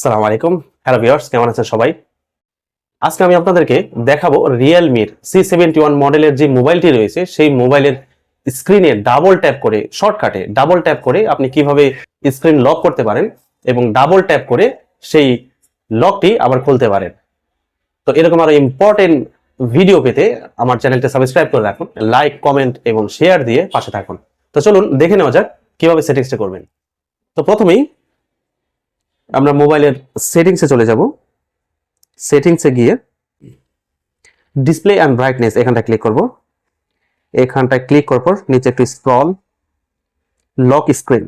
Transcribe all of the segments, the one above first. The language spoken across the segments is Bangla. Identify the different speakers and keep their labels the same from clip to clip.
Speaker 1: সালাম আলাইকুম। হ্যালো ভিউয়ার্স কেমন আছেন সবাই? আজকে আমি আপনাদেরকে দেখাবো রিয়েলমির সি সেভেন্টি ওয়ান মডেলের যে মোবাইলটি রয়েছে, সেই মোবাইলের স্ক্রিনে ডাবল ট্যাপ করে শর্টকাটে ডাবল ট্যাপ করে আপনি কীভাবে স্ক্রিন লক করতে পারেন এবং ডাবল ট্যাপ করে সেই লকটি আবার খুলতে পারেন। তো এরকম আরও ইম্পর্টেন্ট ভিডিও পেতে আমার চ্যানেলটা সাবস্ক্রাইব করে রাখুন লাইক কমেন্ট এবং শেয়ার দিয়ে পাশে থাকুন। তো চলুন, দেখে নেওয়া যাক কীভাবে সেটিংসটা করবেন। তো প্রথমেই আমরা মোবাইলের সেটিংসে চলে যাব। সেটিংসে গিয়ে ডিসপ্লে অ্যান্ড ব্রাইটনেস এখানটা ক্লিক করব। এখানটায় ক্লিক করার পর নিচে একটু স্ক্রল লক স্ক্রিন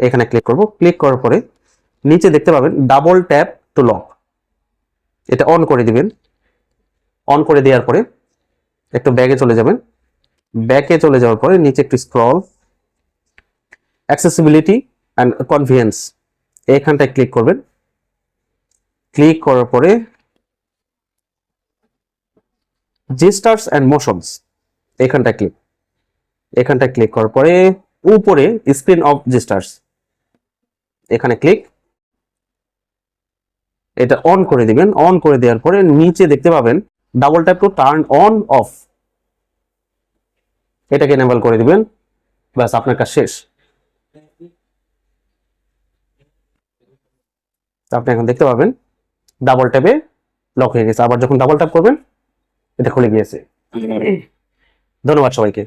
Speaker 1: এখানে ক্লিক করব। ক্লিক করার পরে নিচে দেখতে পাবেন ডাবল ট্যাপ টু লক এটা অন করে দিবেন। অন করে দেওয়ার পরে একটু ব্যাগে চলে যাবেন। ব্যাকে চলে যাওয়ার পরে নিচে একটু স্ক্রল অ্যাক্সেসিবিলিটি অ্যান্ড কনভিয়েন্স এখানটায় ক্লিক করবেন। ক্লিক করার পরে জেস্টার্স অ্যান্ড মোশনস এখানটায় ক্লিক এখানটায় ক্লিক করার পরে উপরে স্ক্রিন অফ জেস্টার্স এখানে ক্লিক এটা অন করে দিবেন। অন করে দেওয়ার পরে নিচে দেখতে পাবেন double tap to turn on off এটাকে এনেবল করে দিবেন। ব্যাস, আপনার কাজ শেষ। তো আপনি এখন দেখতে পাবেন ডাবল ট্যাপে লক হয়ে গেছে। আবার যখন ডাবল ট্যাপ করবেন এটা খুলে গিয়েছে। ধন্যবাদ সবাইকে।